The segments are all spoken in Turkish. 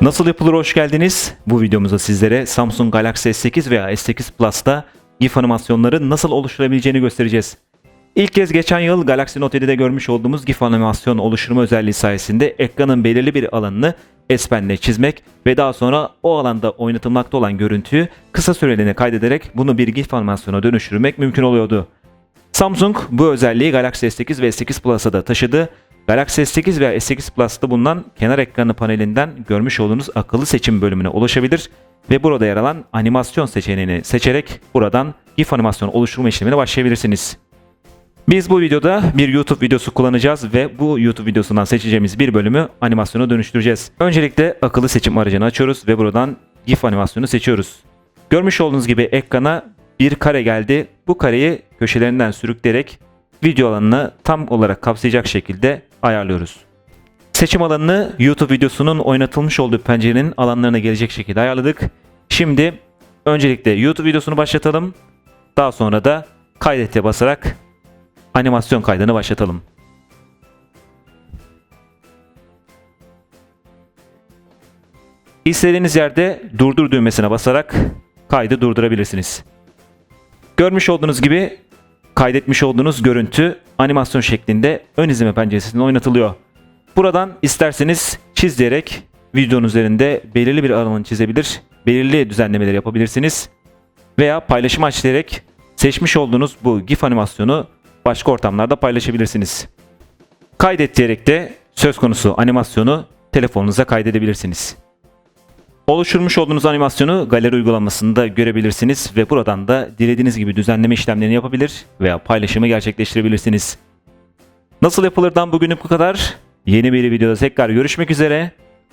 Nasıl yapılır hoş geldiniz. Bu videomuzda sizlere Samsung Galaxy S8 veya S8 Plus'ta GIF animasyonları nasıl oluşturabileceğini göstereceğiz. İlk kez geçen yıl Galaxy Note 7'de görmüş olduğumuz GIF animasyon oluşturma özelliği sayesinde ekranın belirli bir alanını S Pen'le çizmek ve daha sonra o alanda oynatılmakta olan görüntüyü kısa süreliğine kaydederek bunu bir GIF animasyona dönüştürmek mümkün oluyordu. Samsung bu özelliği Galaxy S8 ve S8 Plus'a da taşıdı. Galaxy S8 veya S8 Plus'ta bulunan kenar ekranı panelinden görmüş olduğunuz akıllı seçim bölümüne ulaşabilir ve burada yer alan animasyon seçeneğini seçerek buradan GIF animasyon oluşturma işlemine başlayabilirsiniz. Biz bu videoda bir YouTube videosu kullanacağız ve bu YouTube videosundan seçeceğimiz bir bölümü animasyona dönüştüreceğiz. Öncelikle akıllı seçim aracını açıyoruz ve buradan GIF animasyonu seçiyoruz. Görmüş olduğunuz gibi ekrana bir kare geldi. Bu kareyi köşelerinden sürükleyerek video alanını tam olarak kapsayacak şekilde ayarlıyoruz. Seçim alanını YouTube videosunun oynatılmış olduğu pencerenin alanlarına gelecek şekilde ayarladık. Şimdi öncelikle YouTube videosunu başlatalım. Daha sonra da kaydete basarak animasyon kaydını başlatalım. İstediğiniz yerde durdur düğmesine basarak kaydı durdurabilirsiniz. Görmüş olduğunuz gibi kaydetmiş olduğunuz görüntü animasyon şeklinde ön izleme penceresinde oynatılıyor. Buradan isterseniz çiz diyerek videonun üzerinde belirli bir alanı çizebilir, belirli düzenlemeler yapabilirsiniz veya paylaşım aç seçmiş olduğunuz bu GIF animasyonu başka ortamlarda paylaşabilirsiniz. Kaydet diyerek de söz konusu animasyonu telefonunuza kaydedebilirsiniz. Oluşturmuş olduğunuz animasyonu galeri uygulamasında görebilirsiniz ve buradan da dilediğiniz gibi düzenleme işlemlerini yapabilir veya paylaşımı gerçekleştirebilirsiniz. Nasıl yapılırdan bugünlük bu kadar. Yeni bir videoda tekrar görüşmek üzere.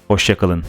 Hoşçakalın.